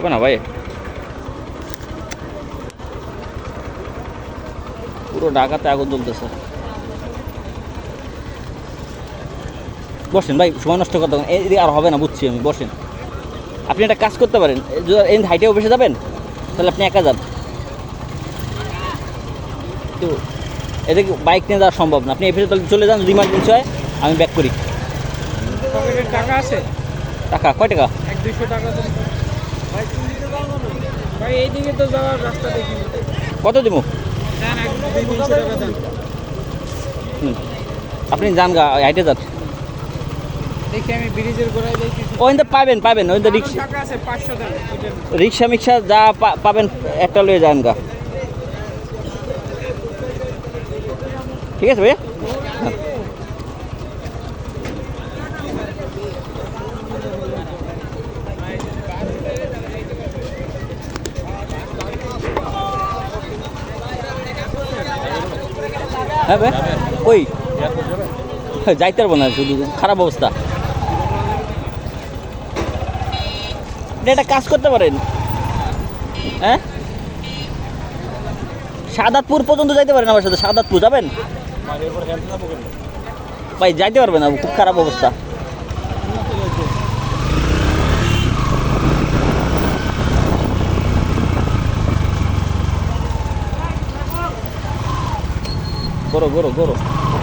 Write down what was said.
হবে না ভাই? পুরো ঢাকাতে আগুন জ্বলতেছে। বসেন ভাই সময় নষ্ট করতে হবে না। এ- এ আর হবে না বুঝছি আমি বসেন। আপনি একটা কাজ করতে পারেন যদি এই হাইটে অফিসে যাবেন তাহলে আপনি একা যান। তো এদিকে বাইক নিয়ে যাওয়া সম্ভব না? আপনি তাহলে চলে যান যদি ইমার্জেন্সি হয় আমি ব্যাক করি। টাকা আছে? টাকা কয় টাকা? এক দুশো টাকা ভাই এইদিকে তো যাওয়ার রাস্তা দেখি। কত দেবো। আপনি যান গা হাইটে যান। দেখি আমি ব্রিজের গোড়ায় যাই ওইটা পাবেন রিক্সা। আছে রিক্সা মিক্সা যা পাবেন একটা লয়ে যান গা। ঠিক আছে ভাইয়া? হ্যাঁ ভাই? কই? যাইতে পারব না শুধু খারাপ অবস্থা। এটা কাজ করতে পারেন। হ্যাঁ? সাদাতপুর পর্যন্ত যাইতে পারেন আমার সাথে সাদাতপুর যাবেন? ভাই যাইতে পারবে না খুব খারাপ অবস্থা। Goro, goro, goro.